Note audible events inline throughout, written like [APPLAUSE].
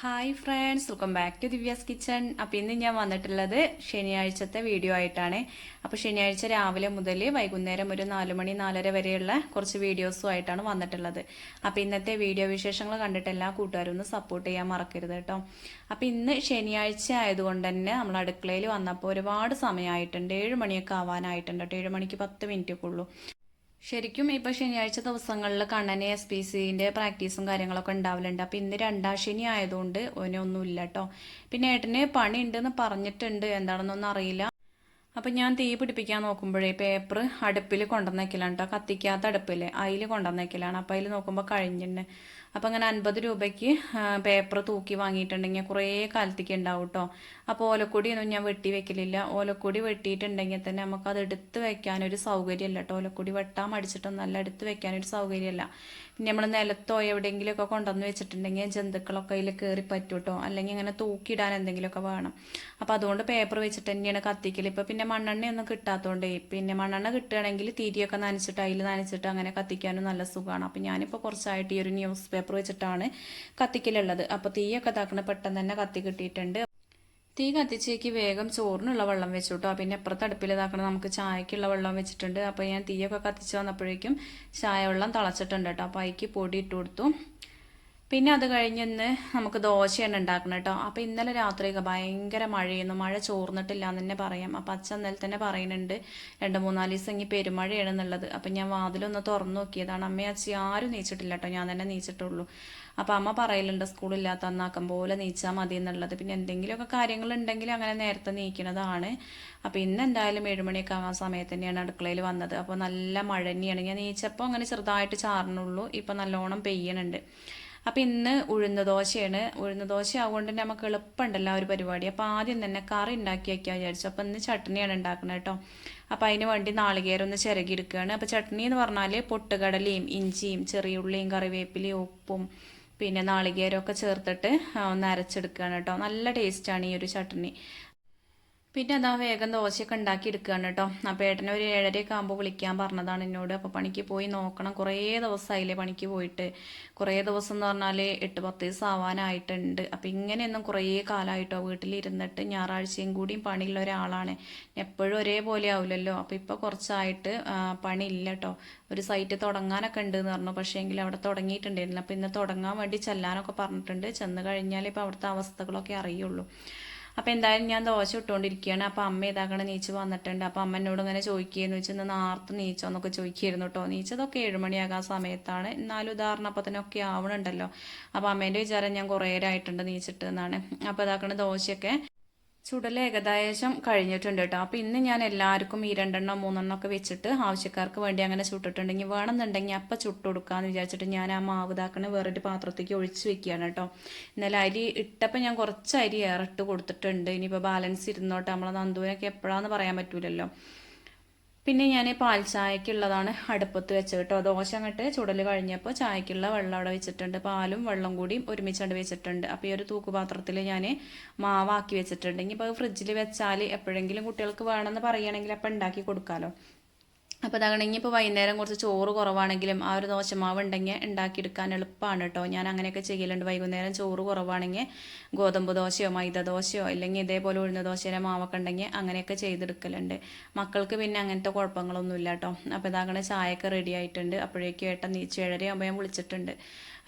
Hi friends welcome back to Divya's kitchen അപ്പോൾ ഇന്ന് ഞാൻ വന്നിട്ടുള്ളത് ശനിയാഴ്ചത്തെ വീഡിയോ ആയിട്ടാണ്. അപ്പോൾ ശനിയാഴ്ച രാവിലെ മുതൽ വൈകുന്നേരം ഒരു നാല് മണി നാലര വരെയുള്ള കുറച്ച് വീഡിയോസും ആയിട്ടാണ് വന്നിട്ടുള്ളത്. അപ്പോൾ ഇന്നത്തെ വീഡിയോ വിശേഷങ്ങൾ കണ്ടിട്ട് എല്ലാ കൂട്ടുകാരും ഒന്ന് സപ്പോർട്ട് ചെയ്യാൻ മറക്കരുത് കേട്ടോ. അപ്പോൾ ഇന്ന് ശനിയാഴ്ച ആയതുകൊണ്ട് തന്നെ നമ്മൾ അടുക്കളയിൽ വന്നപ്പോൾ ഒരുപാട് സമയമായിട്ടുണ്ട്. ഏഴ് മണിയൊക്കെ ആവാനായിട്ടുണ്ട് കേട്ടോ. ഏഴ് മണിക്ക് പത്ത് മിനിറ്റൊക്കെ ഉള്ളൂ. ശരിക്കും ഇപ്പൊ ശനിയാഴ്ച ദിവസങ്ങളിൽ കണ്ണന് എസ് പി സിന്റെ പ്രാക്ടീസും കാര്യങ്ങളൊക്കെ ഉണ്ടാവലുണ്ട്. അപ്പൊ ഇന്ന് രണ്ടാം ശനി ആയതുകൊണ്ട് ഓനൊന്നുമില്ല കേട്ടോ പിന്നെ ഏട്ടന് പണി ഉണ്ടെന്ന് പറഞ്ഞിട്ടുണ്ട്. എന്താണെന്നൊന്നും അറിയില്ല. അപ്പം ഞാൻ തീ പിടിപ്പിക്കാൻ നോക്കുമ്പോഴേ പേപ്പർ അടുപ്പിൽ കൊണ്ടുവന്നേക്കലാണ് കേട്ടോ കത്തിക്കാത്ത അടുപ്പിൽ അതിൽ കൊണ്ടുവന്നേക്കലാണ്. അപ്പം അതിൽ നോക്കുമ്പോൾ കഴിഞ്ഞിട്ടുണ്ട്. അപ്പം അങ്ങനെ അൻപത് രൂപയ്ക്ക് പേപ്പർ തൂക്കി വാങ്ങിയിട്ടുണ്ടെങ്കിൽ കുറേ കാലത്തേക്ക് ഉണ്ടാവും കേട്ടോ അപ്പോൾ ഓലക്കൊടിയൊന്നും ഞാൻ വെട്ടി വെക്കലില്ല. ഓലക്കൊടി വെട്ടിയിട്ടുണ്ടെങ്കിൽ തന്നെ നമുക്ക് അത് എടുത്ത് വെക്കാനൊരു സൗകര്യമല്ല കേട്ടോ ഓലക്കൊടി വെട്ടാൻ മടിച്ചിട്ടൊന്നും നല്ല എടുത്ത് വെക്കാനൊരു സൗകര്യമല്ല. പിന്നെ നമ്മൾ നിലത്തോ എവിടെയെങ്കിലുമൊക്കെ കൊണ്ടുവന്ന് വെച്ചിട്ടുണ്ടെങ്കിൽ ജന്തുക്കളൊക്കെ അതിൽ കയറി പറ്റും കേട്ടോ അല്ലെങ്കിൽ ഇങ്ങനെ തൂക്കിയിടാൻ എന്തെങ്കിലുമൊക്കെ വേണം. അപ്പോൾ അതുകൊണ്ട് പേപ്പർ വെച്ചിട്ട് തന്നെയാണ് കത്തിക്കൽ ഇപ്പോൾ പിന്നെ മണ്ണെണ്ണയൊന്നും കിട്ടാത്തതുകൊണ്ടേ പിന്നെ മണ്ണെണ്ണ കിട്ടുകയാണെങ്കിൽ തിരിയൊക്കെ നനച്ചിട്ട് അതിൽ നനച്ചിട്ട് അങ്ങനെ കത്തിക്കാനും നല്ല സുഖമാണ്. അപ്പോൾ ഞാനിപ്പോൾ കുറച്ചായിട്ട് ഈ ഒരു ന്യൂസ് പേപ്പർ വെച്ചിട്ടാണ് കത്തിക്കലുള്ളത്. അപ്പോൾ തീയൊക്കെ താക്കണ പെട്ടെന്ന് തന്നെ കത്തി കിട്ടിയിട്ടുണ്ട്. തീ കത്തിച്ചേക്ക് വേഗം ചോറിനുള്ള വെള്ളം വെച്ചു കേട്ടോ. പിന്നെ അപ്പുറത്ത് അടുപ്പിൽ ഇതാക്കണം നമുക്ക് ചായക്കുള്ള വെള്ളം വെച്ചിട്ടുണ്ട്. അപ്പോൾ ഞാൻ തീയൊക്കെ കത്തിച്ച് വന്നപ്പോഴേക്കും ചായ വെള്ളം തിളച്ചിട്ടുണ്ട് കേട്ടോ. അപ്പോൾ അതിക്ക് പൊടി ഇട്ട് കൊടുത്തു. പിന്നെ അത് കഴിഞ്ഞിന്ന് നമുക്ക് ദോശയാണ് ഉണ്ടാക്കണം കേട്ടോ. അപ്പോൾ ഇന്നലെ രാത്രിയൊക്കെ ഭയങ്കര മഴയായിരുന്നു. മഴ ചോർന്നിട്ടില്ല എന്ന് തന്നെ പറയാം. അപ്പോൾ അച്ഛൻ ഇന്നലെ തന്നെ പറയുന്നുണ്ട് രണ്ട് മൂന്നാൽ ദിവസം ഇങ്ങനെ പെരുമഴയാണ് എന്നുള്ളത് അപ്പം ഞാൻ വാതിലൊന്ന് തുറന്നു നോക്കിയതാണ്. അമ്മയെ അച്ഛൻ ആരും നീച്ചിട്ടില്ല കേട്ടോ. ഞാൻ തന്നെ നീച്ചിട്ടുള്ളൂ. അപ്പോൾ അമ്മ പറയലുണ്ട് സ്കൂളില്ലാത്ത അന്നാക്കം പോലെ നീച്ചാൽ മതി എന്നുള്ളത് പിന്നെ എന്തെങ്കിലുമൊക്കെ കാര്യങ്ങളുണ്ടെങ്കിൽ അങ്ങനെ നേരത്തെ നീക്കുന്നതാണ് അപ്പോൾ ഇന്ന് എന്തായാലും ഏഴുമണിയൊക്കെ ആ സമയത്ത് തന്നെയാണ് അടുക്കളയിൽ വന്നത്. അപ്പോൾ നല്ല മഴ തന്നെയാണ്. ഞാൻ നീച്ചപ്പോൾ അങ്ങനെ ചെറുതായിട്ട് ചാറണുള്ളൂ ഇപ്പം നല്ലോണം പെയ്യണുണ്ട്. അപ്പം ഇന്ന് ഉഴുന്ന ദോശയാണ്. ഉഴുന്ന ദോശ ആവുകൊണ്ട് തന്നെ നമുക്ക് എളുപ്പമുണ്ടല്ലോ ആ ഒരു പരിപാടി. അപ്പോൾ ആദ്യം തന്നെ കറി ഉണ്ടാക്കി വയ്ക്കാൻ വിചാരിച്ചു. അപ്പം ഇന്ന് ചട്നിയാണ് ഉണ്ടാക്കുന്നത് കേട്ടോ അപ്പം അതിന് വേണ്ടി നാളികേരം ഒന്ന് ചിരകി എടുക്കുകയാണ് അപ്പോൾ ചട്നി എന്ന് പറഞ്ഞാൽ പൊട്ടുകടലയും ഇഞ്ചിയും ചെറിയുള്ളിയും കറിവേപ്പിലയും ഉപ്പും പിന്നെ നാളികേരമൊക്കെ ചേർത്തിട്ട് ഒന്ന് അരച്ചെടുക്കുകയാണ് കേട്ടോ നല്ല ടേസ്റ്റാണ് ഈ ഒരു ചട്നി. പിന്നെ അതാ വേഗം ദോശയൊക്കെ ഉണ്ടാക്കി എടുക്കുകയാണ് കേട്ടോ. അപ്പോൾ ഏട്ടനെ ഒരു ഏഴരയൊക്കെ ആകുമ്പോൾ വിളിക്കാൻ പറഞ്ഞതാണ് എന്നോട്. അപ്പോൾ പണിക്ക് പോയി നോക്കണം. കുറേ ദിവസമായില്ലേ പണിക്ക് പോയിട്ട്. കുറേ ദിവസം എന്ന് പറഞ്ഞാൽ എട്ട് പത്ത് ദിവസം ആവാനായിട്ടുണ്ട് അപ്പോൾ ഇങ്ങനെയൊന്നും കുറേ കാലമായിട്ടോ വീട്ടിലിരുന്നിട്ട് ഞായറാഴ്ചയും കൂടിയും പണിയുള്ള ഒരാളാണ്. എപ്പോഴും ഒരേപോലെ ആവില്ലല്ലോ അപ്പോൾ ഇപ്പോൾ കുറച്ചായിട്ട് പണിയില്ല കേട്ടോ. ഒരു സൈറ്റ് തുടങ്ങാനൊക്കെ ഉണ്ട് എന്ന് പറഞ്ഞു. പക്ഷേ എങ്കിൽ അവിടെ തുടങ്ങിയിട്ടുണ്ടായിരുന്നില്ല അപ്പോൾ ഇന്ന് തുടങ്ങാൻ വേണ്ടി ചെല്ലാനൊക്കെ പറഞ്ഞിട്ടുണ്ട്. ചെന്ന് കഴിഞ്ഞാൽ ഇപ്പോൾ അവിടുത്തെ അവസ്ഥകളൊക്കെ അറിയുള്ളൂ. അപ്പോൾ എന്തായാലും ഞാൻ ദോശ ഇട്ടുകൊണ്ടിരിക്കുകയാണ്. അപ്പോൾ അമ്മ ഇതാക്കണ നീച്ച് വന്നിട്ടുണ്ട്. അപ്പോൾ അമ്മ എന്നോട് ഇങ്ങനെ ചോദിക്കുകയെന്ന് വെച്ചാൽ ഇന്ന് നാർത്ത് നീച്ചോ എന്നൊക്കെ ചോദിക്കുകയായിരുന്നു കേട്ടോ. നീച്ചതൊക്കെ ഏഴുമണിയാകാൻ സമയത്താണ്. എന്നാലും ഉദാഹരണം അപ്പോൾ തന്നെ ഒക്കെ ആവണുണ്ടല്ലോ. അപ്പോൾ അമ്മേന്റെ വിചാരം ഞാൻ കുറേ ആയിട്ടുണ്ട് നീച്ചിട്ട് എന്നാണ് അപ്പോൾ ഇതാക്കണ ദോശയൊക്കെ ചുടൽ ഏകദേശം കഴിഞ്ഞിട്ടുണ്ട് കേട്ടോ അപ്പോൾ ഇന്ന് ഞാൻ എല്ലാവർക്കും ഈ രണ്ടെണ്ണം മൂന്നെണ്ണം ഒക്കെ വെച്ചിട്ട് ആവശ്യക്കാർക്ക് വേണ്ടി അങ്ങനെ ചുട്ടിട്ടുണ്ടെങ്കിൽ വേണമെന്നുണ്ടെങ്കിൽ അപ്പം ചുട്ട് കൊടുക്കാമെന്ന് വിചാരിച്ചിട്ട് ഞാൻ ആ മാവ് ഇതാക്കണ വേറൊരു പാത്രത്തേക്ക് ഒഴിച്ച് വെക്കുകയാണ് കേട്ടോ ഇന്നലെ അരി ഇട്ടപ്പോൾ ഞാൻ കുറച്ച് അരി ഏറിട്ട് കൊടുത്തിട്ടുണ്ട്. ഇനിയിപ്പോൾ ബാലൻസ് ഇരുന്നോട്ടെ. നമ്മളെ നന്ദുവിനൊക്കെ എപ്പോഴാന്ന് പറയാൻ പറ്റൂലല്ലോ. പിന്നെ ഞാൻ പാൽ ചായക്കുള്ളതാണ് അടുപ്പത്ത് വെച്ച് കേട്ടോ ദോശ അങ്ങോട്ട് ചുടൽ കഴിഞ്ഞപ്പോൾ ചായക്കുള്ള വെള്ളം അവിടെ വെച്ചിട്ടുണ്ട്. പാലും വെള്ളം കൂടിയും ഒരുമിച്ചുകൊണ്ട് വെച്ചിട്ടുണ്ട്. അപ്പോൾ ഈ ഒരു തൂക്കുപാത്രത്തിൽ ഞാൻ മാവാക്കി വെച്ചിട്ടുണ്ട്. ഇനിയിപ്പോൾ ഫ്രിഡ്ജിൽ വെച്ചാൽ എപ്പോഴെങ്കിലും കുട്ടികൾക്ക് വേണമെന്ന് പറയുകയാണെങ്കിൽ അപ്പം ഉണ്ടാക്കി കൊടുക്കാമല്ലോ അപ്പോൾ അതാണ് ഇനിയിപ്പോൾ വൈകുന്നേരം കുറച്ച് ചോറ് കുറവാണെങ്കിലും ആ ഒരു ദോശമാവ് ഉണ്ടെങ്കിൽ ഉണ്ടാക്കിയെടുക്കാൻ എളുപ്പമാണ് കേട്ടോ. ഞാൻ അങ്ങനെയൊക്കെ ചെയ്യലുണ്ട്. വൈകുന്നേരം ചോറ് കുറവാണെങ്കിൽ ഗോതമ്പ് ദോശയോ മൈദ ദോശയോ അല്ലെങ്കിൽ ഇതേപോലെ ഉഴുന്ന ദോശയുടെ മാവൊക്കെ ഉണ്ടെങ്കിൽ അങ്ങനെയൊക്കെ ചെയ്തെടുക്കലുണ്ട്. മക്കൾക്ക് പിന്നെ അങ്ങനത്തെ കുഴപ്പങ്ങളൊന്നുമില്ല കേട്ടോ. അപ്പോൾ ഇതാകണ ചായയൊക്കെ റെഡി ആയിട്ടുണ്ട്. അപ്പോഴേക്കും ഏട്ടൻ നീ ഏഴരയാകുമ്പോൾ ഞാൻ വിളിച്ചിട്ടുണ്ട്.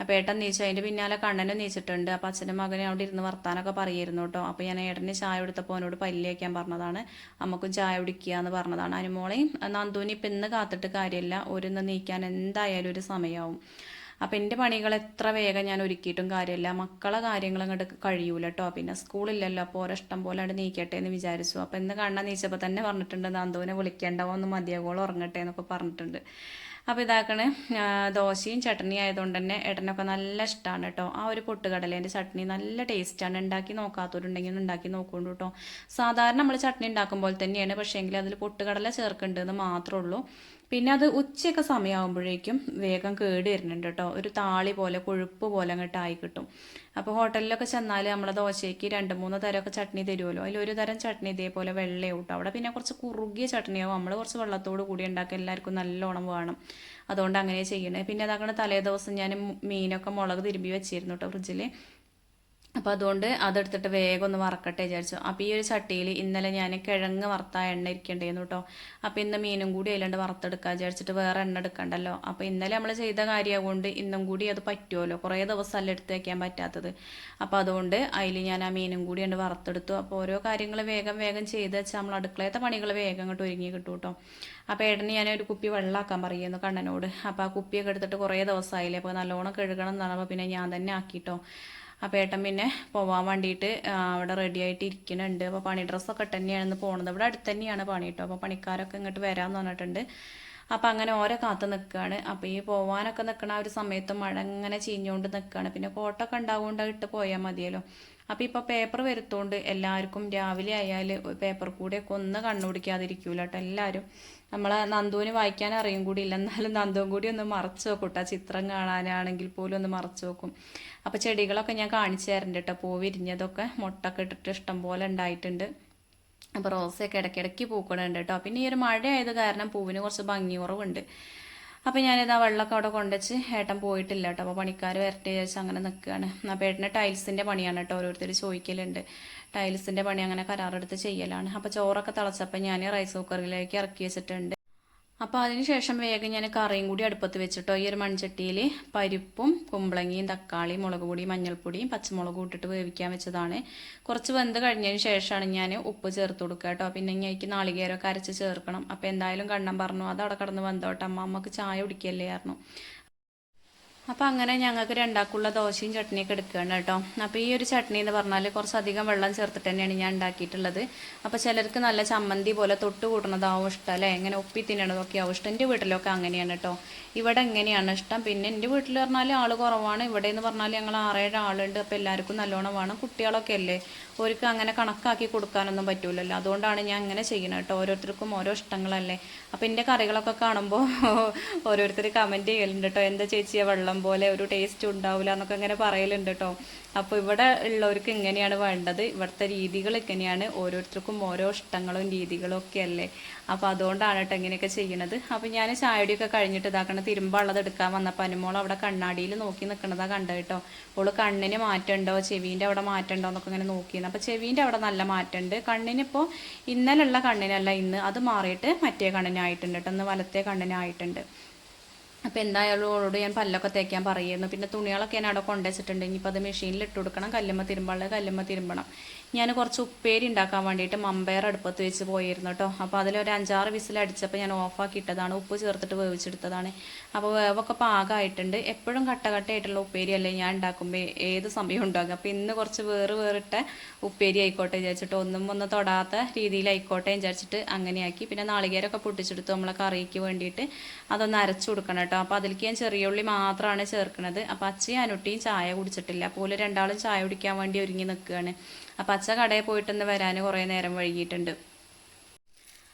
അപ്പോൾ ഏട്ടൻ നീച്ചു അതിന്റെ പിന്നാലെ കണ്ണനും നീച്ചിട്ടുണ്ട്. അപ്പോൾ അച്ഛനും മകനെ അവിടെ ഇരുന്ന് വർത്താനൊക്കെ പറയായിരുന്നു കേട്ടോ. അപ്പോൾ ഞാൻ ഏട്ടന് ചായ കൊടുത്തപ്പോൾ അവനോട് പല്ല് വയ്ക്കാൻ പറഞ്ഞതാണ്. അമ്മക്കും ചായ കുടിക്കുക എന്ന് പറഞ്ഞതാണ് അനുമോളെയും നന്ദൂനി ഇപ്പം ഇന്ന് കാത്തിട്ട് കാര്യമില്ല. ഒരു നീക്കാൻ എന്തായാലും ഒരു സമയമാവും അപ്പം എന്റെ പണികൾ എത്ര വേഗം ഞാൻ ഒരുക്കിയിട്ടും കാര്യമില്ല. മക്കളെ കാര്യങ്ങൾ അങ്ങോട്ട് കഴിയൂല കേട്ടോ. പിന്നെ സ്കൂളില്ലല്ലോ അപ്പോൾ ഓരോ പോലെ അവിടെ നീക്കട്ടെ എന്ന് വിചാരിച്ചു. അപ്പം ഇന്ന് കണ്ണ നീച്ചപ്പോൾ തന്നെ പറഞ്ഞിട്ടുണ്ട് നന്ദുവിനെ വിളിക്കേണ്ടവോ ഒന്ന് മതിയാകോളം ഉറങ്ങട്ടെ എന്നൊക്കെ പറഞ്ഞിട്ടുണ്ട്. അപ്പോൾ ഇതാക്കണ് ദോശയും ചട്നി ആയതുകൊണ്ട് തന്നെ ഏട്ടനൊക്കെ നല്ല ഇഷ്ടമാണ് കേട്ടോ ആ ഒരു പൊട്ടുകടലേന്റെ ചട്നി നല്ല ടേസ്റ്റാണ് ഉണ്ടാക്കി നോക്കാത്തവരുണ്ടെങ്കിൽ ഉണ്ടാക്കി നോക്കുകൊണ്ട് കേട്ടോ സാധാരണ നമ്മൾ ചട്നി ഉണ്ടാക്കുമ്പോൾ തന്നെയാണ്. പക്ഷേങ്കിൽ അതിൽ പൊട്ടുകടല ചേർക്കേണ്ടതെന്ന് മാത്രമേ ഉള്ളൂ. പിന്നെ അത് ഉച്ചയൊക്കെ സമയമാകുമ്പോഴേക്കും വേഗം കേട് വരുന്നുണ്ട് കേട്ടോ ഒരു താളി പോലെ കൊഴുപ്പ് പോലെ അങ്ങോട്ട് ആയി കിട്ടും. അപ്പോൾ ഹോട്ടലിലൊക്കെ ചെന്നാൽ നമ്മളെ ദോശയ്ക്ക് രണ്ട് മൂന്ന് തരമൊക്കെ ചട്നി തരുമല്ലോ അതിൽ ഒരു തരം ചട്നി ഇതേപോലെ വെള്ളയും കേട്ടോ അവിടെ പിന്നെ കുറച്ച് കുറുകിയ ചട്നിയാവും. നമ്മൾ കുറച്ച് വെള്ളത്തോട് കൂടി ഉണ്ടാക്കി എല്ലാവർക്കും നല്ലോണം വേണം. അതുകൊണ്ട് അങ്ങനെ ചെയ്യണേ. പിന്നെ അതാക്കണ തലേ ദിവസം ഞാൻ മീനൊക്കെ മുളക് തിരുമ്പി വെച്ചിരുന്നു കേട്ടോ ഫ്രിഡ്ജിൽ അപ്പോൾ അതുകൊണ്ട് അതെടുത്തിട്ട് വേഗം ഒന്ന് വറക്കട്ടെ വിചാരിച്ചു. അപ്പോൾ ഈ ഒരു ചട്ടിയിൽ ഇന്നലെ ഞാൻ കിഴങ്ങ് വറുത്ത എണ്ണ ഇരിക്കേണ്ടിയിരുന്നു കേട്ടോ അപ്പോൾ ഇന്ന് മീനും കൂടി അതിലുണ്ട് വറുത്തെടുക്കാൻ വിചാരിച്ചിട്ട് വേറെ എണ്ണ എടുക്കണ്ടല്ലോ. അപ്പോൾ ഇന്നലെ നമ്മൾ ചെയ്ത കാര്യമാകൊണ്ട് ഇന്നും കൂടി അത് പറ്റുമല്ലോ കുറേ ദിവസമല്ല എടുത്ത് വയ്ക്കാൻ പറ്റാത്തത്. അപ്പോൾ അതുകൊണ്ട് അതിൽ ഞാൻ ആ മീനും കൂടി ഉണ്ട് വറുത്തെടുത്തു. അപ്പോൾ ഓരോ കാര്യങ്ങൾ വേഗം വേഗം ചെയ്ത് വെച്ചാൽ നമ്മൾ അടുക്കളയത്തെ പണികൾ വേഗം അങ്ങോട്ട് ഒരുങ്ങി കിട്ടും കേട്ടോ അപ്പോൾ ഏട്ടന് ഞാൻ ഒരു കുപ്പി വെള്ളമാക്കാൻ പറയുന്നു കണ്ണനോട്. അപ്പോൾ ആ കുപ്പിയൊക്കെ എടുത്തിട്ട് കുറേ ദിവസമായില്ലേ അപ്പോൾ നല്ലോണം കഴുകണം എന്നാണ് അപ്പോൾ പിന്നെ ഞാൻ തന്നെ ആക്കിട്ടോ. അപ്പോൾ ഏട്ടൻ പിന്നെ പോവാൻ വേണ്ടിയിട്ട് അവിടെ റെഡി ആയിട്ട് ഇരിക്കുന്നുണ്ട്. അപ്പോൾ പണി ഡ്രസ്സൊക്കെ തന്നെയാണ് പോകുന്നത് ഇവിടെ അടുത്ത് തന്നെയാണ് പണി കേട്ടോ അപ്പോൾ പണിക്കാരൊക്കെ ഇങ്ങോട്ട് വരാമെന്ന് പറഞ്ഞിട്ടുണ്ട്. അപ്പം അങ്ങനെ ഓരോ കാത്ത് നിൽക്കുകയാണ് അപ്പോൾ ഈ പോവാനൊക്കെ നിൽക്കണ ആ ഒരു സമയത്ത് മഴ ഇങ്ങനെ ചീഞ്ഞുകൊണ്ട് നിൽക്കുകയാണ് പിന്നെ കോട്ടൊക്കെ ഉണ്ടാവുകൊണ്ട് ഇട്ട് പോയാൽ മതിയല്ലോ. അപ്പോൾ ഇപ്പോൾ പേപ്പർ വരുത്തോണ്ട് എല്ലാവർക്കും രാവിലെ ആയാൽ പേപ്പർ കൂടെയൊക്കെ ഒന്ന് കണ്ണുപിടിക്കാതിരിക്കൂല കേട്ടോ എല്ലാവരും നമ്മളെ നന്ദുവിന് വായിക്കാൻ അറിയും കൂടി ഇല്ല. എന്നാലും നന്ദുവും കൂടി ഒന്ന് മറച്ചു നോക്കും കേട്ടോ ചിത്രം കാണാനാണെങ്കിൽ പോലും ഒന്ന് മറച്ചു നോക്കും അപ്പോൾ ചെടികളൊക്കെ ഞാൻ കാണിച്ചു തരുന്നുണ്ട് കേട്ടോ പൂ വിരിഞ്ഞതൊക്കെ മുട്ടൊക്കെ ഇട്ടിട്ട് ഇഷ്ടം പോലെ ഉണ്ടായിട്ടുണ്ട് അപ്പോൾ റോസയൊക്കെ ഇടയ്ക്കിടയ്ക്ക് പൂക്കണുണ്ട് കേട്ടോ പിന്നെ ഈ ഒരു മഴ ആയത് കാരണം പൂവിന് കുറച്ച് ഭംഗി കുറവുണ്ട് അപ്പോൾ ഞാനിതാ വെള്ളമൊക്കെ അവിടെ കൊണ്ടുവച്ച് ഏട്ടൻ പോയിട്ടില്ല കേട്ടോ. അപ്പോൾ പണിക്കാർ വരട്ടെ ചോദിച്ച് അങ്ങനെ നിൽക്കുകയാണ് അപ്പോൾ ഏട്ടന് ടൈൽസിന്റെ പണിയാണ് കേട്ടോ. ഓരോരുത്തർ ചോദിക്കലുണ്ട്. ടൈൽസിന്റെ പണി അങ്ങനെ കരാറെടുത്ത് ചെയ്യലാണ്. അപ്പോൾ ചോറൊക്കെ തിളച്ചപ്പോൾ ഞാൻ റൈസ് കുക്കറിലേക്ക് ഇറക്കി വെച്ചിട്ടുണ്ട്. അപ്പോൾ അതിനുശേഷം വേഗം ഞാൻ കറിയും കൂടി അടുപ്പത്ത് വെച്ചിട്ടോ ഈ ഒരു മൺചട്ടിയിൽ പരിപ്പും കുമ്പളങ്ങിയും തക്കാളിയും മുളക് പൊടിയും മഞ്ഞൾപ്പൊടിയും പച്ചമുളകും ഇട്ടിട്ട് വേവിക്കാൻ വെച്ചതാണ്. കുറച്ച് വെന്ത് കഴിഞ്ഞതിന് ശേഷമാണ് ഞാൻ ഉപ്പ് ചേർത്ത് കൊടുക്കുക കേട്ടോ. പിന്നെ അതിലേക്ക് നാളികേരമൊക്കെ അരച്ച് ചേർക്കണം. അപ്പോൾ എന്തായാലും കണ്ണം പറഞ്ഞു അത് അവിടെ കിടന്ന് വെന്തോട്ടെ അമ്മ അമ്മയ്ക്ക് ചായ കുടിക്കല്ലേ? ആയിരുന്നു അപ്പോൾ അങ്ങനെ ഞങ്ങൾക്ക് രണ്ടാക്കുള്ള ദോശയും ചട്നിയൊക്കെ എടുക്കുകയാണ് കേട്ടോ. അപ്പോൾ ഈ ഒരു ചട്നി എന്ന് പറഞ്ഞാൽ കുറച്ചധികം വെള്ളം ചേർത്തിട്ട് തന്നെയാണ് ഞാൻ ഉണ്ടാക്കിയിട്ടുള്ളത്. അപ്പോൾ ചിലർക്ക് നല്ല ചമ്മന്തി പോലെ തൊട്ട് കൂട്ടണതാവും ഇഷ്ടം അല്ലേ? ഇങ്ങനെ ഒപ്പി തിന്നണതൊക്കെ ആവും ഇഷ്ടം. എന്റെ വീട്ടിലൊക്കെ അങ്ങനെയാണ് കേട്ടോ. ഇവിടെ എങ്ങനെയാണ് ഇഷ്ടം? പിന്നെ എന്റെ വീട്ടിൽ പറഞ്ഞാൽ ആൾ കുറവാണ്. ഇവിടെ എന്ന് പറഞ്ഞാൽ ഞങ്ങൾ ആറേഴ് ആളുണ്ട്. അപ്പോൾ എല്ലാവർക്കും നല്ലോണം വേണം. കുട്ടികളൊക്കെ അല്ലേ? ഓർക്ക് അങ്ങനെ കണക്കാക്കി കൊടുക്കാനൊന്നും പറ്റൂലല്ലോ. അതുകൊണ്ടാണ് ഞാൻ അങ്ങനെ ചെയ്യണത് കേട്ടോ. ഓരോരുത്തർക്കും ഓരോ ഇഷ്ടങ്ങളല്ലേ? അപ്പോൾ എന്റെ കറികളൊക്കെ കാണുമ്പോൾ [LAUGHS] ഓരോരുത്തർ കമന്റ് ചെയ്യലുണ്ട് കേട്ടോ എന്താ ചേച്ചിയെ വെള്ളം പോലെ ഒരു ടേസ്റ്റ് ഉണ്ടാവില്ല എന്നൊക്കെ ഇങ്ങനെ പറയലുണ്ട് കേട്ടോ അപ്പോൾ ഇവിടെ ഉള്ളവർക്ക് എങ്ങനെയാണ് വേണ്ടത്? ഇവിടുത്തെ രീതികൾ എങ്ങനെയാണ്? ഓരോരുത്തർക്കും ഓരോ ഇഷ്ടങ്ങളും രീതികളും ഒക്കെ അല്ലേ? അപ്പോൾ അതുകൊണ്ടാണ് കേട്ടോ ഇങ്ങനെയൊക്കെ ചെയ്യണത്. അപ്പോൾ ഞാൻ ചായടിയൊക്കെ കഴിഞ്ഞിട്ട് ഇതാക്കണം തിരുമ്പുള്ളത് എടുക്കാൻ വന്നപ്പോൾ അനുമോൾ അവിടെ കണ്ണാടിയിൽ നോക്കി നിൽക്കണതാ കണ്ടത് കേട്ടോ ഓൾ കണ്ണിന് മാറ്റമുണ്ടോ ചെവീന്റെ അവിടെ മാറ്റമുണ്ടോ എന്നൊക്കെ ഇങ്ങനെ നോക്കിയിരുന്നു അപ്പോൾ ചെവീന്റെ അവിടെ നല്ല മാറ്റമുണ്ട് കണ്ണിനിപ്പോൾ ഇന്നലെയുള്ള കണ്ണിനല്ല ഇന്ന്. അത് മാറിയിട്ട് മറ്റേ കണ്ണിനായിട്ടുണ്ട് കേട്ടോ ഇന്ന് വലത്തെ കണ്ണിനായിട്ടുണ്ട്. അപ്പോൾ എന്തായാലും അവളോട് ഞാൻ പല്ലൊക്കെ തേക്കാൻ പറയുന്നു. പിന്നെ തുണികളൊക്കെ ഞാൻ അവിടെ കൊണ്ടുവച്ചിട്ടുണ്ട്. ഇനിയിപ്പോൾ അത് മെഷീനിൽ ഇട്ട് കൊടുക്കണം. കല്ലുമ്മ തിരുമ്പാളെ കല്ലുമ്മ തിരുമ്പണം. ഞാൻ കുറച്ച് ഉപ്പേരി ഉണ്ടാക്കാൻ വേണ്ടിയിട്ട് മമ്പയർ അടുപ്പത്ത് വെച്ച് പോയിരുന്നു കേട്ടോ അപ്പോൾ അതിലൊരു അഞ്ചാറ് വിസിൽ അടിച്ചപ്പോൾ ഞാൻ ഓഫാക്കി ഇട്ടതാണ്. ഉപ്പ് ചേർത്തിട്ട് വേവിച്ചെടുത്തതാണ്. അപ്പോൾ വേവൊക്കെ പാകമായിട്ടുണ്ട് എപ്പോഴും കട്ടകട്ടയായിട്ടുള്ള ഉപ്പേരി അല്ലേ ഞാൻ ഉണ്ടാക്കുമ്പോൾ ഏത് സമയം ഉണ്ടാകും അപ്പോൾ ഇന്ന് കുറച്ച് വേറെ വേറിട്ട ഉപ്പേരി ആയിക്കോട്ടെ വിചാരിച്ചിട്ട് ഒന്നും ഒന്ന് തൊടാത്ത രീതിയിലായിക്കോട്ടെ വിചാരിച്ചിട്ട് അങ്ങനെയാക്കി. പിന്നെ നാളികേരമൊക്കെ പൊട്ടിച്ചെടുത്തു നമ്മളെ കറിക്ക് വേണ്ടിയിട്ട് അതൊന്ന് അരച്ചു കൊടുക്കണം കേട്ടോ അപ്പോൾ അതിലേക്ക് ഞാൻ ചെറിയ ഉള്ളി മാത്രമാണ് ചേർക്കുന്നത്. അപ്പോൾ അച്ഛയും അനുട്ടിയും ചായ കുടിച്ചിട്ടില്ല. അപ്പോൾ രണ്ടാളും ചായ കുടിക്കാൻ വേണ്ടി ഒരുങ്ങി നിൽക്കുകയാണ് അപ്പോൾ അച്ഛ കടയിൽ പോയിട്ടൊന്ന് വരാൻ കുറേ നേരം വൈകിയിട്ടുണ്ട്.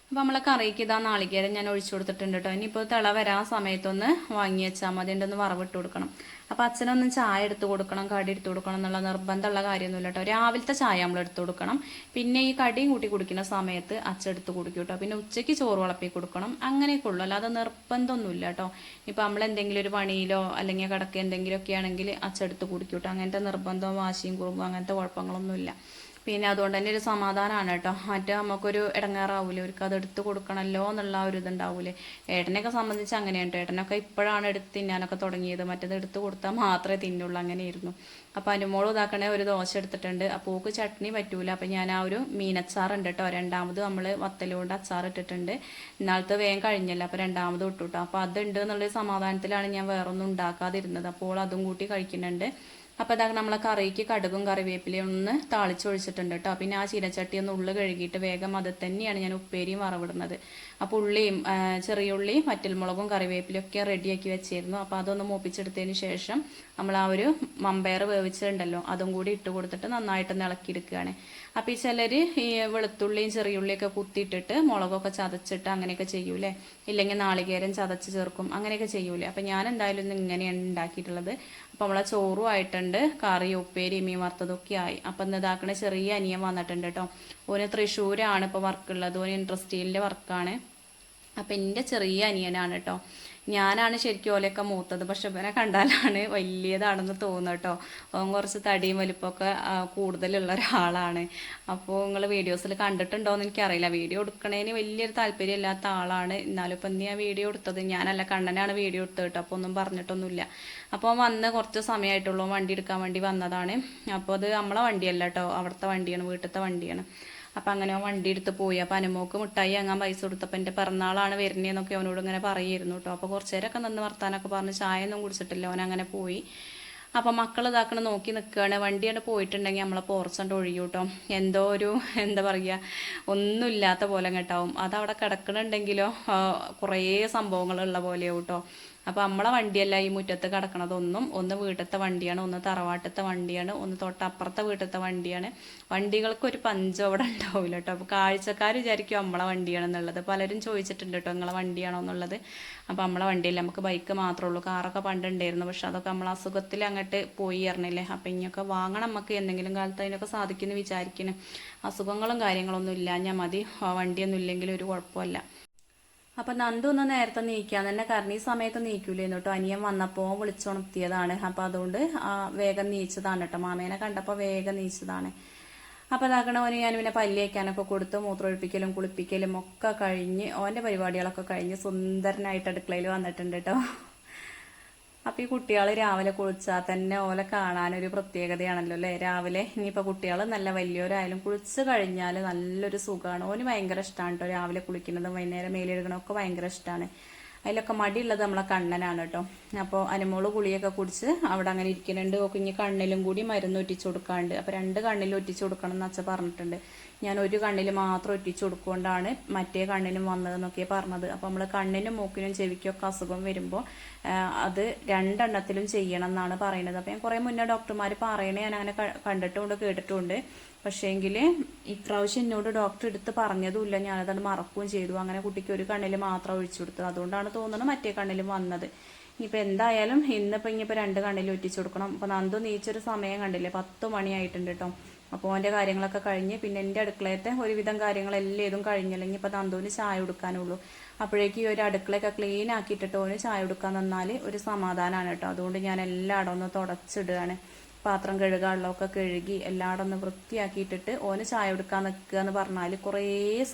അപ്പോൾ നമ്മളെ കറിക്ക് ഇതാ നാളികേരം ഞാൻ ഒഴിച്ചു കൊടുത്തിട്ടുണ്ട് കേട്ടോ ഇനിയിപ്പോൾ തിള വരാൻ സമയത്തൊന്ന് വാങ്ങി വെച്ചാൽ മതി. എന്റെ ഒന്ന് വറവിട്ട് കൊടുക്കണം. അപ്പോൾ അച്ഛനൊന്നും ചായ എടുത്ത് കൊടുക്കണം കടി എടുത്ത് കൊടുക്കണം എന്നുള്ള നിർബന്ധമുള്ള കാര്യമൊന്നുമില്ല കേട്ടോ രാവിലത്തെ ചായ നമ്മൾ എടുത്ത് കൊടുക്കണം. പിന്നെ ഈ കടിയും കൂട്ടി കുടിക്കുന്ന സമയത്ത് അച്ഛൻ എടുത്ത് കുടിക്കും കേട്ടോ പിന്നെ ഉച്ചയ്ക്ക് ചോറ് വളപ്പി കൊടുക്കണം. അങ്ങനെയൊക്കെ ഉള്ളൂ. അല്ലാതെ നിർബന്ധമൊന്നുമില്ല കേട്ടോ ഇപ്പോൾ നമ്മൾ എന്തെങ്കിലും ഒരു പണിയിലോ അല്ലെങ്കിൽ കിടക്കുക എന്തെങ്കിലുമൊക്കെ ആണെങ്കിൽ അച്ഛൻ എടുത്ത് കുടിക്കും കേട്ടോ അങ്ങനത്തെ നിർബന്ധവും വാശിയും കുറുമ്പും അങ്ങനത്തെ കുഴപ്പങ്ങളൊന്നുമില്ല. പിന്നെ അതുകൊണ്ട് തന്നെ ഒരു സമാധാനമാണ് കേട്ടോ. മറ്റേ നമുക്കൊരു ഇടങ്ങാറാവൂലേ ഒരു അത് എടുത്ത് കൊടുക്കണമല്ലോ എന്നുള്ള ഒരു ഇതുണ്ടാവൂലേ. ഏട്ടനെയൊക്കെ സംബന്ധിച്ച് അങ്ങനെയാണ് ഏട്ടനൊക്കെ ഇപ്പോഴാണ് എടുത്ത് തിന്നാനൊക്കെ തുടങ്ങിയത്. മറ്റേത് എടുത്ത് കൊടുത്താൽ മാത്രമേ തിന്നുള്ളൂ അങ്ങനെയായിരുന്നു. അപ്പോൾ അനുമോളും ഇതാക്കണേ ഒരു ദോശ എടുത്തിട്ടുണ്ട്. അപ്പോൾ പൂക്ക് ചട്നി പറ്റൂല. അപ്പോൾ ഞാൻ ആ ഒരു മീനച്ചാറുണ്ട് കേട്ടോ. രണ്ടാമത് നമ്മൾ വത്തലുകൊണ്ട് അച്ചാർ ഇട്ടിട്ടുണ്ട്. ഇന്നാളത്തെ വേഗം കഴിഞ്ഞല്ല. അപ്പോൾ രണ്ടാമത് ഇട്ടു കേട്ടോ. അപ്പോൾ അതുണ്ട് എന്നുള്ള സമാധാനത്തിലാണ് ഞാൻ വേറൊന്നും ഉണ്ടാക്കാതിരുന്നത്. അപ്പോൾ അതും കൂട്ടി കഴിക്കുന്നുണ്ട്. അപ്പോൾ അതാ നമ്മളെ കറിക്ക് കടുകും കറിവേപ്പിലയും ഒന്ന് താളിച്ചൊഴിച്ചിട്ടുണ്ട് കേട്ടോ. പിന്നെ ആ ചീനച്ചട്ടി ഒന്ന് ഉള്ളു കഴുകിയിട്ട് വേഗം അത് തന്നെയാണ് ഞാൻ ഉപ്പേരിയും വറവിടുന്നത്. അപ്പോൾ ഉള്ളിയും ചെറിയ ഉള്ളിയും വറ്റൽമുളകും കറിവേപ്പിലും ഒക്കെ റെഡിയാക്കി വെച്ചിരുന്നു. അപ്പോൾ അതൊന്ന് മൂപ്പിച്ചെടുത്തതിന് ശേഷം നമ്മൾ ആ ഒരു മമ്പയർ വേവിച്ചിട്ടുണ്ടല്ലോ അതും കൂടി ഇട്ട് കൊടുത്തിട്ട് നന്നായിട്ടൊന്ന് ഇളക്കിയെടുക്കുകയാണ്. അപ്പോൾ ഈ ചിലർ ഈ വെളുത്തുള്ളിയും ചെറിയുള്ളിയൊക്കെ കുത്തിയിട്ടിട്ട് മുളകൊക്കെ ചതച്ചിട്ട് അങ്ങനെയൊക്കെ ചെയ്യൂലേ? ഇല്ലെങ്കിൽ നാളികേരം ചതച്ച് ചേർക്കും അങ്ങനെയൊക്കെ ചെയ്യൂലേ? അപ്പോൾ ഞാൻ എന്തായാലും ഇങ്ങനെയാണ് ഉണ്ടാക്കിയിട്ടുള്ളത്. അപ്പോൾ നമ്മളെ ചോറും ആയിട്ടുണ്ട് കറി ഉപ്പേരി മീൻ വറുത്തതൊക്കെ ആയി. അപ്പം ഇന്ന് ഇതാക്കണ ചെറിയ അനിയൻ വന്നിട്ടുണ്ട് കേട്ടോ. ഓന് തൃശ്ശൂരാണ് ഇപ്പോൾ വർക്കുള്ളത്. ഓന് ഇൻട്രസ്റ്റീലിന്റെ വർക്കാണ്. അപ്പം എന്റെ ചെറിയ അനിയനാണ് കേട്ടോ ഞാനാണ് ശരിക്കും ഓലയൊക്കെ മൂത്തത്. പക്ഷെ ഇവനെ കണ്ടാലാണ് വലിയതാണെന്ന് തോന്നുന്നു കേട്ടോ അവൻ കുറച്ച് തടിയും വലിപ്പമൊക്കെ കൂടുതലുള്ള ഒരാളാണ്. അപ്പോൾ നിങ്ങൾ വീഡിയോസിൽ കണ്ടിട്ടുണ്ടോ എന്ന് എനിക്കറിയില്ല. വീഡിയോ എടുക്കണേന് വലിയൊരു താല്പര്യമില്ലാത്ത ആളാണ്. എന്നാലും ഇപ്പം ഞാൻ വീഡിയോ എടുത്തത്? ഞാനല്ല കണ്ണനാണ് വീഡിയോ എടുത്തത് കേട്ടോ അപ്പോൾ ഒന്നും പറഞ്ഞിട്ടൊന്നുമില്ല. അപ്പോൾ വന്ന് കുറച്ച് സമയമായിട്ടുള്ളൂ. വണ്ടി എടുക്കാൻ വേണ്ടി വന്നതാണ്. അപ്പോൾ അത് നമ്മളെ വണ്ടിയല്ല കേട്ടോ അവിടുത്തെ വണ്ടിയാണ് വീട്ടിലത്തെ വണ്ടിയാണ്. അപ്പം അങ്ങനെ വണ്ടി എടുത്ത് പോയി. അപ്പം അനുമോക്ക് മിഠായി വാങ്ങാൻ പൈസ കൊടുത്തപ്പോൾ എന്റെ പിറന്നാളാണ് വരുന്നതെന്നൊക്കെ അവനോട് ഇങ്ങനെ പറയായിരുന്നു കേട്ടോ. അപ്പോൾ കുറച്ച് നേരമൊക്കെ നിന്ന് വർത്താനൊക്കെ പറഞ്ഞ് ചായ ഒന്നും കുടിച്ചിട്ടില്ല. അവൻ അങ്ങനെ പോയി. അപ്പം മക്കൾ ഇതാക്കണ നോക്കി നിൽക്കുകയാണ് വണ്ടിയാണ് പോയിട്ടുണ്ടെങ്കിൽ നമ്മളെ പോർച്ചുണ്ട് ഒഴിയും കേട്ടോ. എന്തോ ഒരു എന്താ പറയുക ഒന്നുമില്ലാത്ത പോലെ കേട്ടാവും അതവിടെ കിടക്കണുണ്ടെങ്കിലോ കുറേ സംഭവങ്ങളുള്ള പോലെയാവും കേട്ടോ. അപ്പോൾ നമ്മളെ വണ്ടിയല്ല ഈ മുറ്റത്ത് കിടക്കണതൊന്നും ഒന്ന് വീട്ടിലത്തെ വണ്ടിയാണ് ഒന്ന് തറവാട്ടത്തെ വണ്ടിയാണ് ഒന്ന് തൊട്ടപ്പുറത്തെ വീട്ടിലത്തെ വണ്ടിയാണ്. വണ്ടികൾക്ക് ഒരു പഞ്ചം അവിടെ ഉണ്ടാവില്ല കേട്ടോ അപ്പോൾ കാഴ്ചക്കാർ വിചാരിക്കും നമ്മളെ വണ്ടിയാണെന്നുള്ളത്. പലരും ചോദിച്ചിട്ടുണ്ട് കേട്ടോ നിങ്ങളെ വണ്ടിയാണോ എന്നുള്ളത്. അപ്പോൾ നമ്മളെ വണ്ടിയല്ല നമുക്ക് ബൈക്ക് മാത്രമേ ഉള്ളൂ. കാറൊക്കെ പണ്ടുണ്ടായിരുന്നു പക്ഷെ അതൊക്കെ നമ്മൾ അസുഖത്തിൽ അങ്ങോട്ട് പോയി അറിഞ്ഞില്ലേ അപ്പോൾ ഇനിയൊക്കെ വാങ്ങണം നമുക്ക് എന്തെങ്കിലും കാലത്ത് അതിനൊക്കെ സാധിക്കുമെന്ന് വിചാരിക്കുന്നു. അസുഖങ്ങളും കാര്യങ്ങളൊന്നും ഇല്ല. ഞാൻ മതി. വണ്ടിയൊന്നും ഇല്ലെങ്കിലും ഒരു കുഴപ്പമില്ല. അപ്പൊ നന്ദു ഒന്ന് നേരത്തെ നീക്കാൻ തന്നെ കാരണം ഈ സമയത്ത് നീക്കൂലേന്നു കേട്ടോ അനിയൻ വന്നപ്പോ വിളിച്ചുണർത്തിയതാണ് അപ്പൊ അതുകൊണ്ട് ആ വേഗം നീച്ചതാണ് കേട്ടോ മാമേനെ കണ്ടപ്പോ വേഗം നീച്ചതാണ്. അപ്പൊ അതാക്കണ ഓന് ഞാൻ പിന്നെ പല്ല് വയ്ക്കാനൊക്കെ കൊടുത്ത് മൂത്രമൊഴിപ്പിക്കലും കുളിപ്പിക്കലും ഒക്കെ കഴിഞ്ഞ് ഓന്റെ പരിപാടികളൊക്കെ കഴിഞ്ഞ് സുന്ദരനായിട്ട് അടുക്കളയിൽ വന്നിട്ടുണ്ട് കേട്ടോ അപ്പൊ ഈ കുട്ടികൾ രാവിലെ കുളിച്ചാൽ തന്നെ ഓലെ കാണാനൊരു പ്രത്യേകതയാണല്ലോ അല്ലേ? രാവിലെ ഇനിയിപ്പോ കുട്ടികൾ നല്ല വലിയവരായാലും കുളിച്ച് കഴിഞ്ഞാൽ നല്ലൊരു സുഖമാണ് ഓന് ഭയങ്കര ഇഷ്ടമാണ് കേട്ടോ രാവിലെ കുളിക്കുന്നതും. വൈകുന്നേരം മേലെഴുകണതും ഒക്കെ ഭയങ്കര ഇഷ്ടമാണ് അതിലൊക്കെ മടിയുള്ളത് നമ്മളെ കണ്ണനാണ് കേട്ടോ. അപ്പോൾ അനുമോൾ കുളിയൊക്കെ കുടിച്ച് അവിടെ അങ്ങനെ ഇരിക്കുന്നുണ്ട്. ഓക്കെ ഇനി കണ്ണിലും കൂടി മരുന്ന് ഒറ്റിച്ചു കൊടുക്കാണ്ട്. അപ്പോൾ രണ്ട് കണ്ണിലും ഒറ്റിച്ചു കൊടുക്കണം എന്ന് അച്ഛൻ പറഞ്ഞിട്ടുണ്ട്. ഞാൻ ഒരു കണ്ണിൽ മാത്രം ഒറ്റിച്ചു കൊടുക്കുകൊണ്ടാണ് മറ്റേ കണ്ണിനും വന്നതെന്നൊക്കെ പറഞ്ഞത്. അപ്പോൾ നമ്മൾ കണ്ണിനും മൂക്കിനും ചെവിക്കൊക്കെ അസുഖം വരുമ്പോൾ അത് രണ്ടെണ്ണത്തിലും ചെയ്യണം എന്നാണ് പറയുന്നത്. അപ്പോൾ ഞാൻ കുറേ മുന്നേ ഡോക്ടർമാർ പറയണേ ഞാൻ അങ്ങനെ കണ്ടിട്ടുമുണ്ട് കേട്ടിട്ടുമുണ്ട്. പക്ഷേങ്കിൽ ഇപ്രാവശ്യം എന്നോട് ഡോക്ടർ എടുത്ത് പറഞ്ഞതുമില്ല. ഞാനതാണ് മറക്കുകയും ചെയ്തു. അങ്ങനെ കുട്ടിക്ക് ഒരു കണ്ണിൽ മാത്രം ഒഴിച്ചു കൊടുത്തത്. അതുകൊണ്ടാണ് തോന്നുന്നത് മറ്റേ കണ്ണിലും വന്നത്. ഇനിയിപ്പോൾ എന്തായാലും ഇന്നിപ്പോൾ ഇനിയിപ്പോൾ രണ്ട് കണ്ണിൽ ഒറ്റിച്ചു കൊടുക്കണം. അപ്പോൾ നന്ദു നീച്ചൊരു സമയം കണ്ടില്ലേ? പത്ത് മണിയായിട്ടുണ്ട് കേട്ടോ അപ്പോൾ അവന്റെ കാര്യങ്ങളൊക്കെ കഴിഞ്ഞ് പിന്നെ എന്റെ അടുക്കളയത്തെ ഒരുവിധം കാര്യങ്ങളെല്ലാം ഇതും കഴിഞ്ഞില്ലെങ്കിൽ ഇപ്പോൾ നന്ദുവിന് ചായ കൊടുക്കാനുള്ളൂ. അപ്പോഴേക്കും ഈ ഒരു അടുക്കളയൊക്കെ ക്ലീൻ ആക്കിയിട്ടിട്ട് ഓന് ചായ കൊടുക്കാൻ തന്നാൽ ഒരു സമാധാനമാണ് കേട്ടോ അതുകൊണ്ട് ഞാൻ എല്ലായിടം ഒന്ന് തുടച്ചിടുകയാണ്. പാത്രം കഴുകാനുള്ളതൊക്കെ കഴുകി എല്ലായിടം ഒന്ന് വൃത്തിയാക്കിയിട്ടിട്ട് ഓന് ചായ എടുക്കാൻ നിൽക്കുക എന്ന് പറഞ്ഞാൽ കുറേ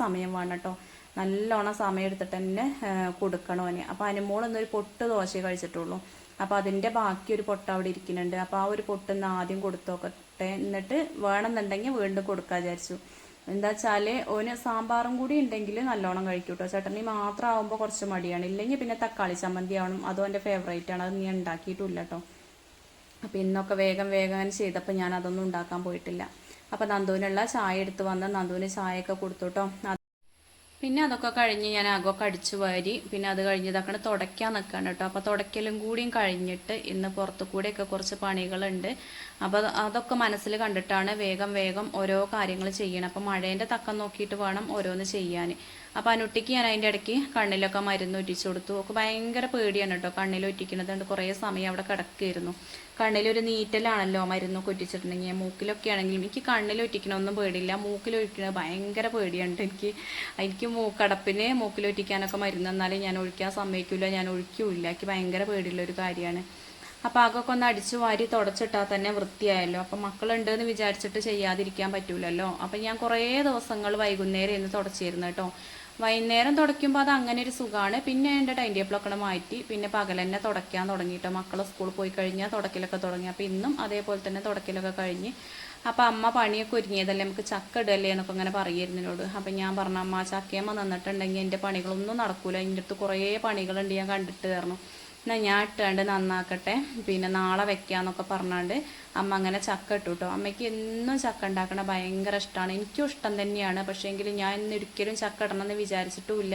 സമയം വേണം കേട്ടോ നല്ലോണം സമയം എടുത്തിട്ട് തന്നെ കൊടുക്കണം ഓനെ. അപ്പോൾ അനുമോൾ എന്നൊരു പൊട്ട് ദോശ കഴിച്ചിട്ടുള്ളൂ. അപ്പോൾ അതിന്റെ ബാക്കി ഒരു പൊട്ട് അവിടെ ഇരിക്കുന്നുണ്ട്. അപ്പോൾ ആ ഒരു പൊട്ട് ഒന്ന് ആദ്യം കൊടുത്തോക്കട്ടെ എന്നിട്ട് വേണമെന്നുണ്ടെങ്കിൽ വീണ്ടും കൊടുക്കാൻ വിചാരിച്ചു. എന്താ വെച്ചാൽ ഓന് സാമ്പാറും കൂടി ഉണ്ടെങ്കിൽ നല്ലോണം കഴിക്കും കേട്ടോ ചട്ടണി മാത്രം ആവുമ്പോൾ കുറച്ച് മടിയാണ്. ഇല്ലെങ്കിൽ പിന്നെ തക്കാളി ചമ്മന്തി ആവണം. അതും എന്റെ ഫേവറേറ്റ് ആണ്. അത് നീ ഉണ്ടാക്കിയിട്ടില്ല കേട്ടോ അപ്പം ഇന്നൊക്കെ വേഗം വേഗം ചെയ്തപ്പോൾ ഞാൻ അതൊന്നും ഉണ്ടാക്കാൻ പോയിട്ടില്ല. അപ്പം നന്ദുവിനുള്ള ചായ എടുത്ത് വന്ന് നന്ദുവിന് ചായയൊക്കെ കൊടുത്തുട്ടോ പിന്നെ അതൊക്കെ കഴിഞ്ഞ് ഞാൻ അകമൊക്കെ അടിച്ചു വാരി. പിന്നെ അത് കഴിഞ്ഞ് ഇതാക്കണ തുടയ്ക്കാൻ നിൽക്കുകയാണ് കേട്ടോ അപ്പോൾ തുടയ്ക്കലും കൂടിയും കഴിഞ്ഞിട്ട് ഇന്ന് പുറത്തു കൂടെയൊക്കെ കുറച്ച് പണികളുണ്ട്. അപ്പോൾ അതൊക്കെ മനസ്സിൽ കണ്ടിട്ടാണ് വേഗം വേഗം ഓരോ കാര്യങ്ങൾ ചെയ്യണം അപ്പോൾ മഴേന്റെ തക്കം നോക്കിയിട്ട് വേണം ഓരോന്ന് ചെയ്യാൻ അപ്പോൾ അനുട്ടിക്ക് ഞാൻ അതിന്റെ ഇടയ്ക്ക് കണ്ണിലൊക്കെ മരുന്ന് ഒറ്റിച്ചു കൊടുത്തു. ഒക്കെ ഭയങ്കര പേടിയാണ് കേട്ടോ കണ്ണിൽ ഒറ്റിക്കുന്നത് കൊണ്ട് കുറേ സമയം അവിടെ കിടക്കുകയായിരുന്നു. കണ്ണിലൊരു നീറ്റലാണല്ലോ മരുന്നൊക്കെ ഒറ്റിച്ചിട്ടുണ്ടെങ്കിൽ മൂക്കിലൊക്കെ ആണെങ്കിലും എനിക്ക് കണ്ണിൽ ഒറ്റിക്കണമൊന്നും പേടിയില്ല. മൂക്കിൽ ഒഴിക്കണത് ഭയങ്കര പേടിയാണ് ട്ടോ എനിക്ക്. എനിക്ക് മൂക്കടപ്പിന് മൂക്കിൽ ഒറ്റിക്കാനൊക്കെ മരുന്ന് എന്നാലേ ഞാൻ ഒഴിക്കാൻ സമ്മതിക്കില്ല. ഞാൻ ഒഴിക്കൂല എനിക്ക് ഭയങ്കര പേടിയുള്ള ഒരു കാര്യമാണ്. അപ്പം അകൊക്കെ ഒന്ന് അടിച്ചു വാരി തുടച്ചിട്ടാൽ തന്നെ വൃത്തിയായല്ലോ. അപ്പം മക്കളുണ്ട് എന്ന് വിചാരിച്ചിട്ട് ചെയ്യാതിരിക്കാൻ പറ്റൂലല്ലോ. അപ്പം ഞാൻ കുറേ ദിവസങ്ങൾ വൈകുന്നേരം ഇന്ന് തുടച്ചിരുന്നു കേട്ടോ. വൈകുന്നേരം തുടയ്ക്കുമ്പോൾ അത് അങ്ങനെ ഒരു സുഖമാണ് പിന്നെ എന്റെ ടൈം ടേബിളൊക്കെ മാറ്റി. പിന്നെ പകൽ തന്നെ തുടയ്ക്കാൻ തുടങ്ങിയിട്ടോ മക്കൾ സ്കൂളിൽ പോയി കഴിഞ്ഞാൽ തുടക്കലൊക്കെ തുടങ്ങി. അപ്പോൾ ഇന്നും അതേപോലെ തന്നെ തുടക്കലൊക്കെ കഴിഞ്ഞ്. അപ്പം അമ്മ പണിയൊക്കെ ഒരുങ്ങിയതല്ലേ? നമുക്ക് ചക്ക ഇടല്ലേ എന്നൊക്കെ അങ്ങനെ പറയുന്നതിനോട് അപ്പോൾ അപ്പം ഞാൻ പറഞ്ഞു അമ്മ ചക്കയമ്മ നിന്നിട്ടുണ്ടെങ്കിൽ എന്റെ പണികളൊന്നും നടക്കൂല. എന്റെ അടുത്ത് കുറേ പണികളുണ്ട് ഞാൻ കണ്ടിട്ട് കയറണം എന്നാൽ ഞാൻ ഇട്ടാണ്ട് നന്നാക്കട്ടെ. പിന്നെ നാളെ വെക്കാന്നൊക്കെ പറഞ്ഞാണ്ട് അമ്മ അങ്ങനെ ചക്ക ഇട്ടു കേട്ടോ അമ്മയ്ക്ക് എന്നും ചക്ക ഉണ്ടാക്കണ ഭയങ്കര ഇഷ്ടമാണ് എനിക്കും ഇഷ്ടം തന്നെയാണ്. പക്ഷേ എങ്കിൽ ഞാൻ ഇന്ന് ഒരിക്കലും ചക്ക ഇടണമെന്ന് വിചാരിച്ചിട്ടുമില്ല.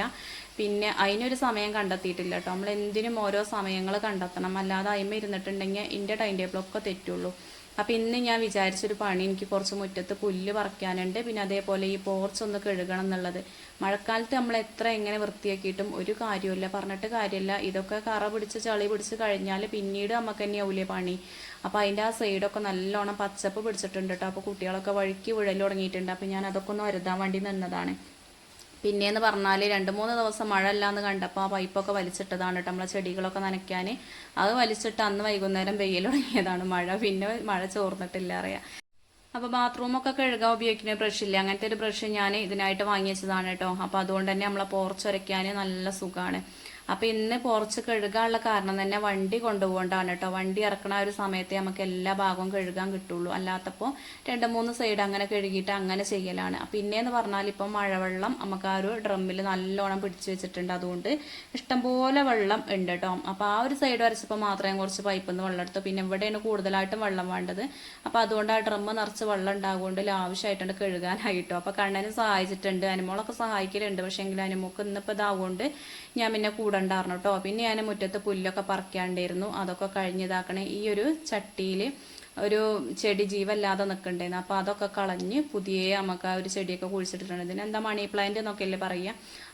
പിന്നെ അതിനൊരു സമയം കണ്ടെത്തിയിട്ടില്ല കേട്ടോ. നമ്മൾ എന്തിനും ഓരോ സമയങ്ങൾ കണ്ടെത്തണം. അല്ലാതെ അതിമ ഇരുന്നിട്ടുണ്ടെങ്കിൽ എന്റെ ടൈം ടേബിളൊക്കെ തെറ്റുള്ളൂ. അപ്പം ഇന്ന് ഞാൻ വിചാരിച്ചൊരു പണി എനിക്ക് കുറച്ച് മുറ്റത്ത് പുല്ല് പറിക്കാനുണ്ട്. പിന്നെ അതേപോലെ ഈ പോർച്ച് ഒന്ന് കഴുകണം എന്നുള്ളത്. മഴക്കാലത്ത് നമ്മൾ എത്ര എങ്ങനെ വൃത്തിയാക്കിയിട്ടും ഒരു കാര്യമില്ല പറഞ്ഞിട്ട് കാര്യമില്ല. ഇതൊക്കെ കറ പിടിച്ച് ചളി പിടിച്ച് കഴിഞ്ഞാൽ പിന്നീട് നമുക്ക് തന്നെയാവൂലേ പണി. അപ്പോൾ അതിന്റെ ആ സൈഡൊക്കെ നല്ലോണം പച്ചപ്പ് പിടിച്ചിട്ടുണ്ട് കേട്ടോ അപ്പോൾ കുട്ടികളൊക്കെ വഴുക്കി വിഴൽ തുടങ്ങിയിട്ടുണ്ട്. അപ്പോൾ ഞാൻ അതൊക്കെ ഒന്ന് വരുതാൻ വേണ്ടി നിന്നതാണ്. പിന്നെയെന്ന് പറഞ്ഞാൽ രണ്ട് മൂന്ന് ദിവസം മഴ അല്ലാന്ന് കണ്ടപ്പോൾ ആ പൈപ്പൊക്കെ വലിച്ചിട്ടതാണ് കേട്ടോ നമ്മളെ ചെടികളൊക്കെ നനയ്ക്കാൻ അത് വലിച്ചിട്ട് അന്ന് വൈകുന്നേരം വെയിൽ തുടങ്ങിയതാണ് മഴ പിന്നെ മഴ ചോർന്നിട്ടില്ല അറിയാം അപ്പോൾ ബാത്റൂമൊക്കെ കഴുകാൻ ഉപയോഗിക്കുന്ന ബ്രഷ് ഇല്ല അങ്ങനത്തെ ഒരു ബ്രഷ് ഞാൻ ഇതിനായിട്ട് വാങ്ങി വെച്ചതാണ് കേട്ടോ അപ്പോൾ അതുകൊണ്ട് തന്നെ നമ്മളെ പോർച്ചുരയ്ക്കാൻ നല്ല സുഖമാണ് അപ്പോൾ ഇന്ന് പോർച്ച് കഴുകാനുള്ള കാരണം തന്നെ വണ്ടി കൊണ്ടുപോകൊണ്ടാണ് കേട്ടോ. വണ്ടി ഇറക്കണ ഒരു സമയത്ത് നമുക്ക് എല്ലാ ഭാഗവും കഴുകാൻ കിട്ടുള്ളൂ. അല്ലാത്തപ്പോ രണ്ട് മൂന്ന് സൈഡ് അങ്ങനെ കഴുകിയിട്ട് അങ്ങനെ ചെയ്യലാണ്. പിന്നെയെന്ന് പറഞ്ഞാൽ ഇപ്പം മഴവെള്ളം നമുക്ക് ആ ഒരു ഡ്രമ്മിൽ നല്ലോണം പിടിച്ചു വെച്ചിട്ടുണ്ട്. അതുകൊണ്ട് ഇഷ്ടംപോലെ വെള്ളം ഉണ്ട് കേട്ടോ. അപ്പോൾ ആ ഒരു സൈഡ് വരച്ചപ്പോൾ മാത്രമേ കുറച്ച് പൈപ്പിൽ നിന്ന് വെള്ളം എടുത്തു. പിന്നെ ഇവിടെയാണ് കൂടുതലായിട്ടും വെള്ളം വേണ്ടത്. അപ്പോൾ അതുകൊണ്ട് ആ ഡ്രമ്മ് നിറച്ച് വെള്ളം ഉണ്ടാകുകൊണ്ട് ആവശ്യമായിട്ടുണ്ട് കഴുകാനായിട്ടോ. അപ്പോൾ കണ്ണനും സഹായിച്ചിട്ടുണ്ട്. അനുമോളൊക്കെ സഹായിക്കലുണ്ട്. പക്ഷേ എങ്കിലും അനുമോക്ക് ഇന്നിപ്പോൾ ഇതാവുകൊണ്ട് ഞാൻ പിന്നെ കൂടണ്ടായിരുന്നു കേട്ടോ പിന്നെ ഞാൻ മുറ്റത്ത് പുല്ലൊക്കെ പറിക്കാണ്ടായിരുന്നു അതൊക്കെ കഴിഞ്ഞിതാക്കണേ ഈ ഒരു ചട്ടിയിൽ ഒരു ചെടി ജീവല്ലാതെ നിൽക്കണ്ടായിരുന്നു അപ്പോൾ അതൊക്കെ കളഞ്ഞ് പുതിയ നമുക്ക് ആ ഒരു ചെടിയൊക്കെ കുഴിച്ചിട്ടിട്ടുണ്ട്. ഇതിന് എന്താ മണി പ്ലാന്റ് എന്നൊക്കെയല്ലേ പറയുക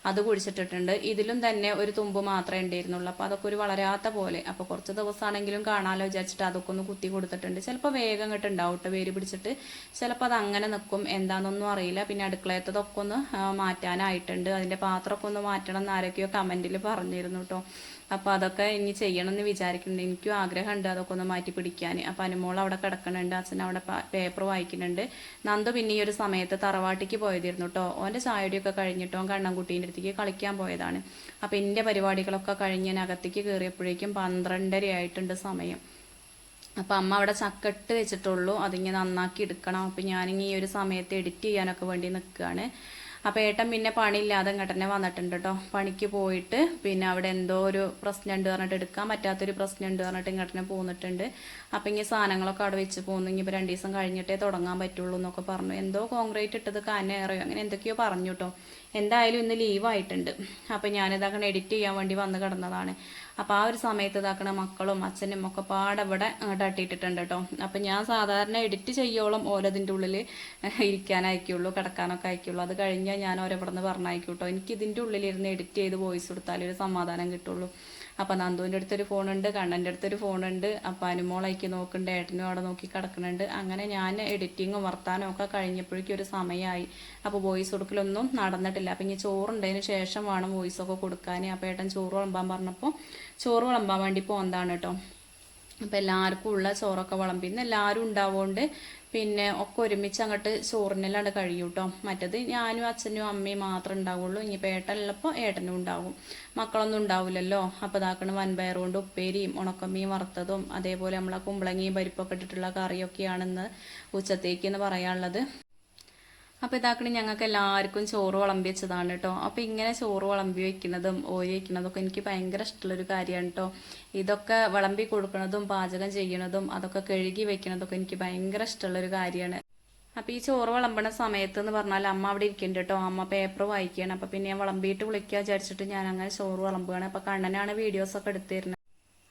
അത് കുഴിച്ചിട്ടിട്ടുണ്ട്. ഇതിലും തന്നെ ഒരു തുമ്പ് മാത്രമേ ഉണ്ടായിരുന്നുള്ളൂ. അപ്പോൾ അതൊക്കെ ഒരു വളരാത്ത പോലെ. അപ്പോൾ കുറച്ച് ദിവസമാണെങ്കിലും കാണാമല്ലോ വിചാരിച്ചിട്ട് അതൊക്കെ ഒന്ന് കുത്തി കൊടുത്തിട്ടുണ്ട്. ചിലപ്പോൾ വേഗം ഇങ്ങോട്ട് കേട്ടോ വേര് പിടിച്ചിട്ട്. ചിലപ്പോൾ അത് അങ്ങനെ നിൽക്കും എന്താണെന്നൊന്നും അറിയില്ല. പിന്നെ അടുക്കളയത്തതൊക്കെ ഒന്ന് മാറ്റാനായിട്ടുണ്ട്. അതിന്റെ പാത്രമൊക്കെ ഒന്ന് മാറ്റണം എന്ന് ആരൊക്കെയോ കമന്റിൽ പറഞ്ഞിരുന്നു കേട്ടോ അപ്പോൾ അതൊക്കെ ഇനി ചെയ്യണം എന്ന് വിചാരിക്കുന്നുണ്ട് എനിക്കും ആഗ്രഹമുണ്ട് അതൊക്കെ ഒന്ന് മാറ്റി പിടിക്കാൻ. അപ്പോൾ അനുമോൾ അവിടെ കിടക്കണുണ്ട് അച്ഛൻ അവിടെ പേപ്പർ വായിക്കുന്നുണ്ട്. നന്ദു പിന്നെ ഈ ഒരു സമയത്ത് തറവാട്ടിക്ക് പോയതിരുന്നു കേട്ടോ ഓന്റെ ചായടിയൊക്കെ കഴിഞ്ഞിട്ടോ കണ്ണൻകുട്ടീന്റെ അടുത്തേക്ക് കളിക്കാൻ പോയതാണ്. അപ്പോൾ എന്റെ പരിപാടികളൊക്കെ കഴിഞ്ഞ് ഞാൻ അകത്തേക്ക് കയറിയപ്പോഴേക്കും പന്ത്രണ്ടര ആയിട്ടുണ്ട് സമയം. അപ്പം അമ്മ അവിടെ ചക്കട്ട് വെച്ചിട്ടുള്ളൂ അതിങ്ങനെ നന്നാക്കി എടുക്കണം. അപ്പം ഞാനിങ്ങനെ ഈ ഒരു സമയത്ത് എഡിറ്റ് ചെയ്യാനൊക്കെ വേണ്ടി നിൽക്കുകയാണ് അപ്പം ഏട്ടൻ പിന്നെ പണിയില്ലാതെ തന്നെ വന്നിട്ടുണ്ട് കേട്ടോ പണിക്ക് പോയിട്ട് പിന്നെ അവിടെ എന്തോ ഒരു പ്രശ്നം ഉണ്ട് പറഞ്ഞിട്ട് എടുക്കാൻ പറ്റാത്തൊരു പ്രശ്നം ഉണ്ട് പറഞ്ഞിട്ട് തന്നെ പോന്നിട്ടുണ്ട്. അപ്പം ഇങ്ങനെ സാധനങ്ങളൊക്കെ അവിടെ വെച്ച് പോകുന്നു ഇനി ഇപ്പോൾ രണ്ട് ദിവസം കഴിഞ്ഞിട്ടേ തുടങ്ങാൻ പറ്റുള്ളൂ എന്നൊക്കെ പറഞ്ഞു. എന്തോ കോൺക്രീറ്റ് ഇട്ടത് കാനേറയോ അങ്ങനെ എന്തൊക്കെയോ പറഞ്ഞു കേട്ടോ എന്തായാലും ഇന്ന് ലീവായിട്ടുണ്ട് അപ്പം ഞാനിതങ്ങനെ എഡിറ്റ് ചെയ്യാൻ വേണ്ടി വന്ന് കിടന്നതാണ്. അപ്പോൾ ആ ഒരു സമയത്ത് ഇതാക്കണ മക്കളും അച്ഛനും ഒക്കെ പാടവിടെ അട്ടിയിട്ടിട്ടുണ്ട് കേട്ടോ. അപ്പം ഞാൻ സാധാരണ എഡിറ്റ് ചെയ്യോളം ഓലതിന്റെ ഉള്ളിൽ ഇരിക്കാനായിക്കുള്ളൂ കിടക്കാനൊക്കെ ആയിക്കുള്ളൂ. അത് കഴിഞ്ഞാൽ ഞാൻ ഓരോവിടെ നിന്ന് പറഞ്ഞയക്കും കേട്ടോ. എനിക്ക് ഇതിന്റെ ഉള്ളിലിരുന്ന് എഡിറ്റ് ചെയ്ത് വോയിസ് കൊടുത്താലേ ഒരു സമാധാനം കിട്ടുള്ളൂ. അപ്പം നന്ദുവിന്റെ അടുത്തൊരു ഫോണുണ്ട് കണ്ണന്റെ അടുത്തൊരു ഫോണുണ്ട് അപ്പം അനുമോളേക്ക് നോക്കുന്നുണ്ട് ഏട്ടനും അവിടെ നോക്കി കിടക്കുന്നുണ്ട്. അങ്ങനെ ഞാൻ എഡിറ്റിങ്ങും വർത്താനും ഒക്കെ കഴിഞ്ഞപ്പോഴേക്കും ഒരു സമയമായി അപ്പോൾ വോയിസ് കൊടുക്കലൊന്നും നടന്നിട്ടില്ല. അപ്പം ഇനി ചോറുണ്ടതിന് ശേഷം വേണം വോയിസ് ഒക്കെ കൊടുക്കാൻ അപ്പം ഏട്ടൻ ചോറ് വിളമ്പാൻ പറഞ്ഞപ്പോൾ ചോറ് വിളമ്പാൻ വേണ്ടി പോകുന്നതാണ് കേട്ടോ അപ്പം എല്ലാവർക്കും ഉള്ള ചോറൊക്കെ വിളമ്പി. ഇന്ന് എല്ലാവരും ഉണ്ടാവുകൊണ്ട് പിന്നെ ഒക്കെ ഒരുമിച്ച് അങ്ങോട്ട് ചോറിനെല്ലാം കഴിയും കേട്ടോ മറ്റത് ഞാനും അച്ഛനും അമ്മയും മാത്രമേ ഉണ്ടാവുള്ളൂ. ഇനിയിപ്പോൾ ഏട്ടനുള്ളപ്പോൾ ഏട്ടനും ഉണ്ടാവും. മക്കളൊന്നും ഉണ്ടാവില്ലല്ലോ അപ്പോൾ ഇതാക്കണ വൻപയർ കൊണ്ട് ഉപ്പേരിയും ഉണക്കമ്മീൻ വറുത്തതും അതേപോലെ നമ്മളെ കുമ്പളങ്ങിയും പരിപ്പൊക്കെ ഇട്ടിട്ടുള്ള കറിയൊക്കെയാണെന്ന് ഉച്ചത്തേക്ക് എന്ന് പറയാനുള്ളത്. അപ്പോൾ ഇതാക്കണ ഞങ്ങൾക്ക് എല്ലാവർക്കും ചോറ് വിളമ്പി വെച്ചതാണ് കേട്ടോ. അപ്പോൾ ഇങ്ങനെ ചോറ് വിളമ്പി വെക്കുന്നതും ഓരി വെക്കുന്നതൊക്കെ എനിക്ക് ഭയങ്കര ഇഷ്ടമുള്ളൊരു കാര്യമാണ് കേട്ടോ. ഇതൊക്കെ വിളമ്പി കൊടുക്കുന്നതും പാചകം ചെയ്യണതും അതൊക്കെ കഴുകി വെക്കുന്നതൊക്കെ എനിക്ക് ഭയങ്കര ഇഷ്ടമുള്ളൊരു കാര്യമാണ്. അപ്പോൾ ഈ ചോറ് വിളമ്പണ സമയത്ത് എന്ന് പറഞ്ഞാൽ അമ്മ അവിടെ ഇരിക്കുന്നുണ്ട് കേട്ടോ. അമ്മ പേപ്പർ വായിക്കുകയാണ്. അപ്പോൾ പിന്നെ ഞാൻ വിളമ്പിയിട്ട് വിളിക്കുക വിചാരിച്ചിട്ട് ഞാൻ അങ്ങനെ ചോറ് വിളമ്പുകയാണ്. അപ്പോൾ കണ്ണനാണ് വീഡിയോസൊക്കെ ഒക്കെ തരുന്നത്.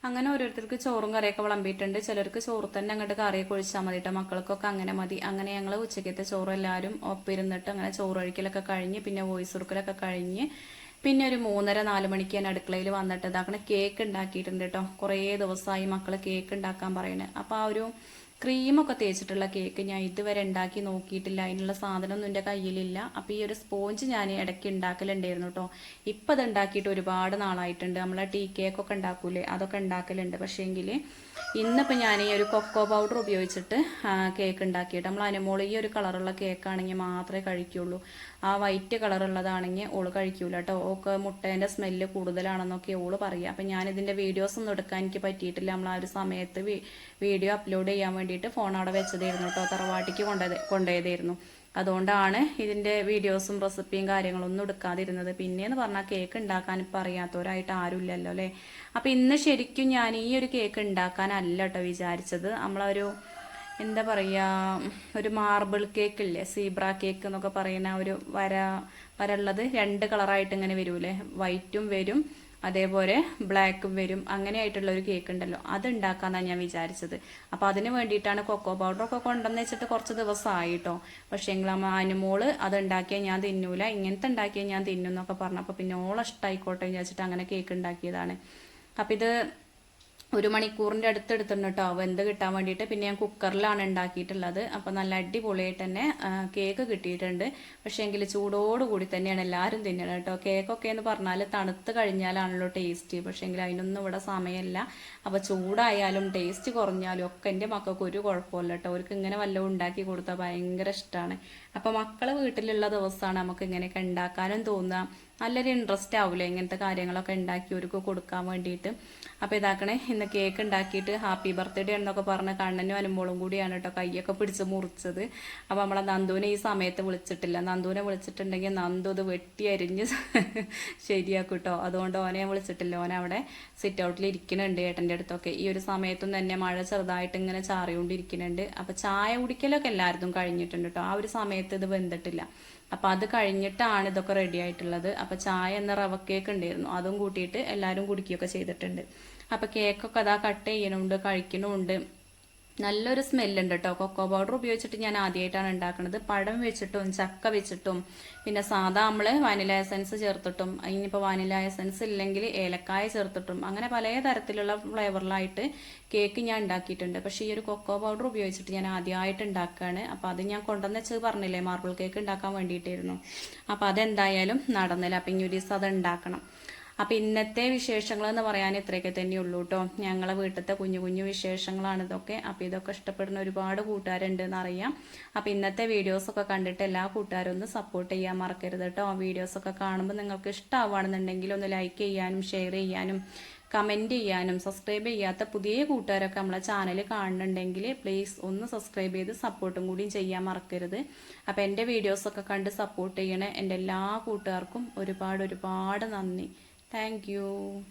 അങ്ങനെ ഓരോരുത്തർക്ക് ചോറും കറിയൊക്കെ വിളമ്പിയിട്ടുണ്ട്. ചിലർക്ക് ചോറ് തന്നെ അങ്ങോട്ട് കറിയൊക്കെ ഒഴിച്ചാൽ മതി കേട്ടോ മക്കൾക്കൊക്കെ അങ്ങനെ മതി. അങ്ങനെ ഞങ്ങൾ ഉച്ചക്കത്തെ ചോറ് എല്ലാവരും ഒപ്പിരുന്നിട്ട് അങ്ങനെ ചോറ് ഒഴിക്കലൊക്കെ കഴിഞ്ഞ് പിന്നെ വോയിസ് കൊടുക്കലൊക്കെ കഴിഞ്ഞ് പിന്നെ ഒരു മൂന്നര നാല് മണിക്ക് ഞാൻ അടുക്കളയിൽ വന്നിട്ട് ഇതാക്കണ കേക്ക് ഉണ്ടാക്കിയിട്ടുണ്ട് കേട്ടോ. കുറേ ദിവസമായി മക്കൾ കേക്ക് ഉണ്ടാക്കാൻ പറയുന്നത് അപ്പോൾ ആ ഒരു ക്രീമൊക്കെ തേച്ചിട്ടുള്ള കേക്ക് ഞാൻ ഇതുവരെ ഉണ്ടാക്കി നോക്കിയിട്ടില്ല. അതിനുള്ള സാധനമൊന്നും എന്റെ കയ്യിലില്ല. അപ്പോൾ ഈ ഒരു സ്പോഞ്ച് ഞാൻ ഇടയ്ക്ക് ഉണ്ടാക്കലുണ്ടായിരുന്നു കേട്ടോ. ഇപ്പം അത് ഉണ്ടാക്കിയിട്ട് ഒരുപാട് നാളായിട്ടുണ്ട്. നമ്മളെ ടീ കേക്കൊക്കെ ഉണ്ടാക്കൂലേ? അതൊക്കെ ഉണ്ടാക്കലുണ്ട്. പക്ഷേങ്കിൽ ഇന്നിപ്പോൾ ഞാൻ ഈ ഒരു കൊക്കോ പൗഡർ ഉപയോഗിച്ചിട്ട് കേക്ക് ഉണ്ടാക്കിയിട്ട് നമ്മൾ അനുമോൾ ഈ ഒരു കളറുള്ള കേക്കാണെങ്കിൽ മാത്രമേ കഴിക്കുള്ളൂ. ആ വൈറ്റ് കളറുള്ളതാണെങ്കിൽ ഓൾ കഴിക്കൂല കേട്ടോ. ഓക്ക് മുട്ടേന്റെ സ്മെല്ല് കൂടുതലാണെന്നൊക്കെ ഓൾ പറയുക അപ്പം ഞാനിതിന്റെ വീഡിയോസ് ഒന്നും എടുക്കാൻ എനിക്ക് പറ്റിയിട്ടില്ല. നമ്മൾ ആ ഒരു സമയത്ത് വീഡിയോ അപ്ലോഡ് ചെയ്യാൻ വേണ്ടിയിട്ട് ഫോൺ അവിടെ വെച്ചതായിരുന്നു കേട്ടോ. തറവാട്ടിക്ക് കൊണ്ടുപോയത് കൊണ്ടുപോയതായിരുന്നു. അതുകൊണ്ടാണ് ഇതിന്റെ വീഡിയോസും റെസിപ്പിയും കാര്യങ്ങളൊന്നും എടുക്കാതിരുന്നത്. പിന്നെയെന്ന് പറഞ്ഞാൽ കേക്ക് ഉണ്ടാക്കാൻ ഇപ്പം അറിയാത്തവരായിട്ട് ആരുമില്ലല്ലോ അല്ലേ? അപ്പം ഇന്ന് ശരിക്കും ഞാൻ ഈ ഒരു കേക്ക് ഉണ്ടാക്കാനല്ല കേട്ടോ വിചാരിച്ചത്. നമ്മളൊരു എന്താ പറയുക ഒരു മാർബിൾ കേക്ക് ഇല്ലേ സീബ്ര കേക്ക് എന്നൊക്കെ പറയുന്ന ഒരു വര വരള്ളത് രണ്ട് കളറായിട്ട് ഇങ്ങനെ വരൂലേ. വൈറ്റും വരും അതേപോലെ ബ്ലാക്കും വരും. അങ്ങനെ ആയിട്ടുള്ള ഒരു കേക്ക് ഉണ്ടല്ലോ. അത് ഉണ്ടാക്കാന്നാണ് ഞാൻ വിചാരിച്ചത്. അപ്പോൾ അതിന് വേണ്ടിയിട്ടാണ് കൊക്കോ ഒക്കെ കൊണ്ടുവന്ന് വെച്ചിട്ട് കുറച്ച് ദിവസമായിട്ടോ പക്ഷേ എങ്കിൽ അമ്മ അനുമോൾ അത് ഉണ്ടാക്കിയാൽ ഞാൻ തിന്നൂല. ഇങ്ങനത്തെ ഉണ്ടാക്കിയാൽ ഞാൻ തിന്നും എന്നൊക്കെ പറഞ്ഞപ്പോൾ പിന്നെ ഓളെ ഇഷ്ടമായിക്കോട്ടെ വിചാരിച്ചിട്ട് അങ്ങനെ കേക്ക് ഉണ്ടാക്കിയതാണ് അപ്പം ഇത് ഒരു മണിക്കൂറിന്റെ അടുത്ത് എടുത്തിട്ടുണ്ട് കേട്ടോ വെന്ത് കിട്ടാൻ വേണ്ടിയിട്ട് പിന്നെ ഞാൻ കുക്കറിലാണ് ഉണ്ടാക്കിയിട്ടുള്ളത്. അപ്പോൾ നല്ല അടിപൊളിയായിട്ട് തന്നെ കേക്ക് കിട്ടിയിട്ടുണ്ട്. പക്ഷേ എങ്കിൽ കൂടി തന്നെയാണ് എല്ലാവരും തിന്നണം കേട്ടോ. കേക്കൊക്കെ എന്ന് പറഞ്ഞാൽ തണുത്ത് കഴിഞ്ഞാലാണല്ലോ ടേസ്റ്റ്. പക്ഷേ എങ്കിൽ അതിനൊന്നും ഇവിടെ സമയമില്ല. അപ്പോൾ ചൂടായാലും ടേസ്റ്റ് കുറഞ്ഞാലും ഒക്കെ എന്റെ മക്കൾക്ക് ഒരു കുഴപ്പമില്ല കേട്ടോ. അവർക്ക് ഇങ്ങനെ വല്ലതും ഉണ്ടാക്കി കൊടുത്താൽ ഭയങ്കര ഇഷ്ടമാണ് അപ്പോൾ മക്കൾ വീട്ടിലുള്ള ദിവസമാണ് നമുക്ക് ഇങ്ങനെയൊക്കെ ഉണ്ടാക്കാനും തോന്നുക നല്ലൊരു ഇൻട്രസ്റ്റ് ആവില്ലേ ഇങ്ങനത്തെ കാര്യങ്ങളൊക്കെ ഉണ്ടാക്കി അവർക്ക് കൊടുക്കാൻ വേണ്ടിയിട്ട് അപ്പോൾ ഇതാക്കണേ ഇന്ന് കേക്ക് ഉണ്ടാക്കിയിട്ട് ഹാപ്പി ബർത്ത്ഡേ എന്നൊക്കെ പറഞ്ഞ് കണ്ണനും അനുമോളും കൂടിയാണ് കേട്ടോ കൈയൊക്കെ പിടിച്ച് മുറിച്ചത്. അപ്പോൾ നമ്മളെ നന്ദുവിനെ ഈ സമയത്ത് വിളിച്ചിട്ടില്ല. നന്ദുവിനെ വിളിച്ചിട്ടുണ്ടെങ്കിൽ നന്ദു അത് വെട്ടി അരിഞ്ഞ് [LAUGHS] ശരിയാക്കും കേട്ടോ അതുകൊണ്ട് ഓനെ വിളിച്ചിട്ടില്ല. ഓനെ അവിടെ സിറ്റ് ഔട്ടിൽ ഇരിക്കുന്നുണ്ട് ഏട്ടന്റെ അടുത്തൊക്കെ. ഈ ഒരു സമയത്തും തന്നെ മഴ ചെറുതായിട്ട് ഇങ്ങനെ ചാറിയോണ്ടിരിക്കുന്നുണ്ട് അപ്പോൾ ചായ കുടിക്കലൊക്കെ എല്ലാവരും കഴിഞ്ഞിട്ടുണ്ട് കേട്ടോ ആ ഒരു സമയത്ത് ഇത് വെന്തിട്ടില്ല. അപ്പം അത് കഴിഞ്ഞിട്ടാണ് ഇതൊക്കെ റെഡി ആയിട്ടുള്ളത്. അപ്പം ചായ എന്ന റവ കേക്ക് ഉണ്ടായിരുന്നു. അതും കൂട്ടിയിട്ട് എല്ലാവരും കുടിക്കുകയൊക്കെ ചെയ്തിട്ടുണ്ട്. അപ്പം കേക്കൊക്കെ അതാ കട്ട് ചെയ്യണമുണ്ട് കഴിക്കണമുണ്ട് നല്ലൊരു സ്മെല്ലുണ്ട് കേട്ടോ കൊക്കോ പൗഡർ ഉപയോഗിച്ചിട്ട് ഞാൻ ആദ്യമായിട്ടാണ് ഉണ്ടാക്കുന്നത് പഴം വെച്ചിട്ടും ചക്ക വെച്ചിട്ടും പിന്നെ സാധാ നമ്മൾ വാനില എസൻസ് ചേർത്തിട്ടും ഇനിയിപ്പോൾ വാനില എസൻസ് ഇല്ലെങ്കിൽ ഏലക്കായ ചേർത്തിട്ടും അങ്ങനെ പല തരത്തിലുള്ള ഫ്ലേവറിലായിട്ട് കേക്ക് ഞാൻ ഉണ്ടാക്കിയിട്ടുണ്ട്. പക്ഷേ ഈ ഒരു കൊക്കോ പൗഡർ ഉപയോഗിച്ചിട്ട് ഞാൻ ആദ്യമായിട്ട് ഉണ്ടാക്കുകയാണ്. അപ്പോൾ അത് ഞാൻ കൊണ്ടുവന്ന് വെച്ച് പറഞ്ഞില്ലേ മാർബിൾ കേക്ക് ഉണ്ടാക്കാൻ വേണ്ടിയിട്ടായിരുന്നു. അപ്പോൾ അതെന്തായാലും നടന്നില്ല. അപ്പം ഇനി ഒരു ദിവസം അത് ഉണ്ടാക്കണം. അപ്പം ഇന്നത്തെ വിശേഷങ്ങൾ എന്ന് പറയാൻ ഇത്രയൊക്കെ തന്നെ ഉള്ളൂ കേട്ടോ ഞങ്ങളെ വീട്ടിലത്തെ കുഞ്ഞു കുഞ്ഞു വിശേഷങ്ങളാണ് ഇതൊക്കെ. അപ്പൊ ഇതൊക്കെ ഇഷ്ടപ്പെടുന്ന ഒരുപാട് കൂട്ടുകാരുണ്ട് എന്നറിയാം. അപ്പൊ ഇന്നത്തെ വീഡിയോസൊക്കെ കണ്ടിട്ട് എല്ലാ കൂട്ടുകാരും ഒന്ന് സപ്പോർട്ട് ചെയ്യാൻ മറക്കരുത് കേട്ടോ വീഡിയോസൊക്കെ കാണുമ്പോൾ നിങ്ങൾക്ക് ഇഷ്ടമാവുകയാണെന്നുണ്ടെങ്കിൽ ഒന്ന് ലൈക്ക് ചെയ്യാനും ഷെയർ ചെയ്യാനും കമന്റ് ചെയ്യാനും സബ്സ്ക്രൈബ് ചെയ്യാത്ത പുതിയ കൂട്ടുകാരൊക്കെ നമ്മളെ ചാനൽ കാണുന്നുണ്ടെങ്കിൽ പ്ലീസ് ഒന്ന് സബ്സ്ക്രൈബ് ചെയ്ത് സപ്പോർട്ടും കൂടിയും ചെയ്യാൻ മറക്കരുത്. അപ്പോൾ എന്റെ വീഡിയോസൊക്കെ കണ്ട് സപ്പോർട്ട് ചെയ്യണേ എന്റെ എല്ലാ കൂട്ടുകാർക്കും ഒരുപാട് ഒരുപാട് നന്ദി. Thank you.